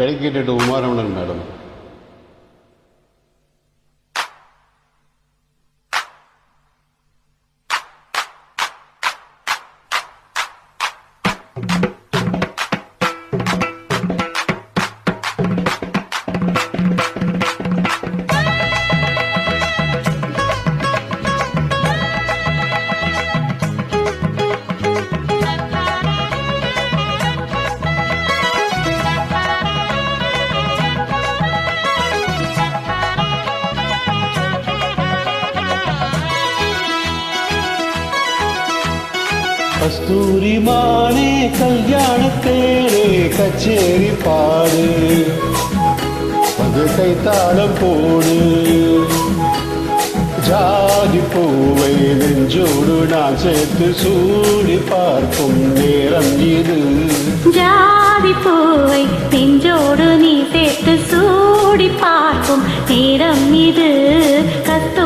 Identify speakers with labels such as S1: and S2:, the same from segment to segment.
S1: Dedicated ഉമാരമണൻ madam. கஸ்தூரி மானே கல்யாண தேரே கச்சேரி பாடு. வந்து தாளம் போடு. ஜாதி பூவை நெஞ்சோடு நான் சேர்த்து சூடி பார்க்கும் நேரம் இது.
S2: ஜாதி பூவை நெஞ்சோடு நீ சேர்த்து சூடி பார்க்கும் நேரம் இது. கஸ்தூரி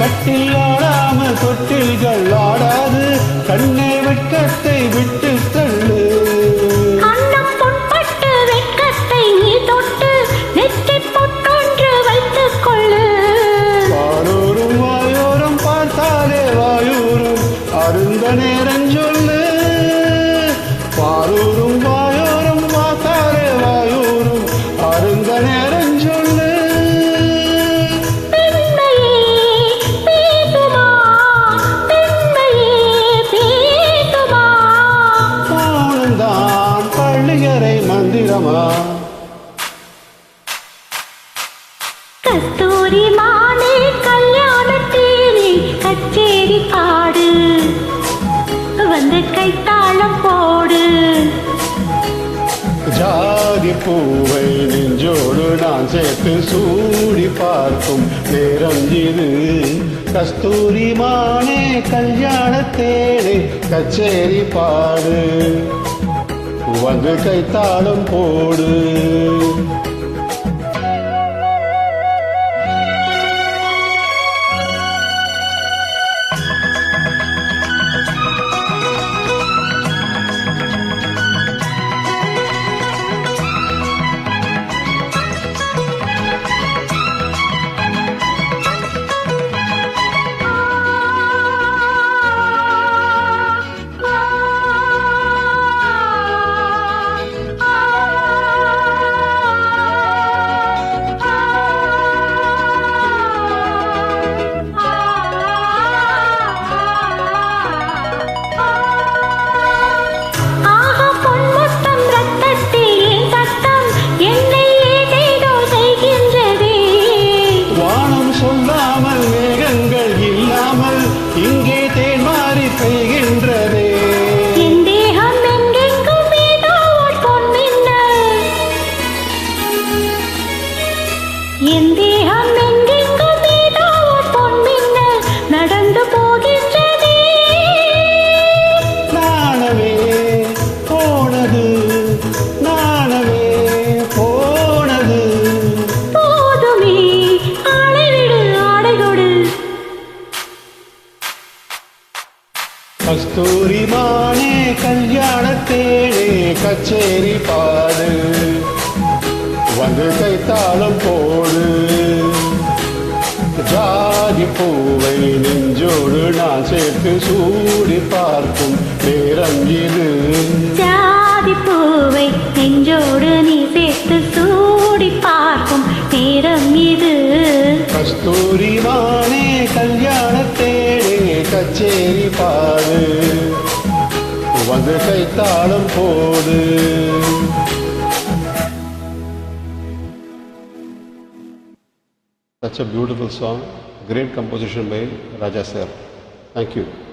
S1: கட்டில் ஆடாமல் தொட்டில்கள் ஆடாது. மந்திரமா
S2: கஸ்தூரி மானே கல்யாணத்தேனே கச்சேரி பாடு வந்து கைத்தாளம் போடு.
S1: ஜாதி பூவை நெஞ்சோடு நான் சேர்த்து சூடி பார்க்கும் நேரம் இது. கஸ்தூரி மானே கல்யாணத்தேனே கச்சேரி பாடு. வந்து கைத்தாளம் போடு. கஸ்தூரி மானே கல்யாணத்தேனே கச்சேரி பாடு. வந்து கைத்தாளம் போடு. ஜாதி பூவை நெஞ்சோடு நான் சேர்த்து சூடி பார்க்கும் நேரம் இது.
S2: ஜாதி பூவை நெஞ்சோடு நீ சேர்த்து சூடி பார்க்கும் நேரம் இது.
S1: கஸ்தூரி மானே கல்யாணத்தேனே கச்சேரி பாடு வந்து வந்து போடு Such a beautiful song, great composition by Raja sir. Thank you.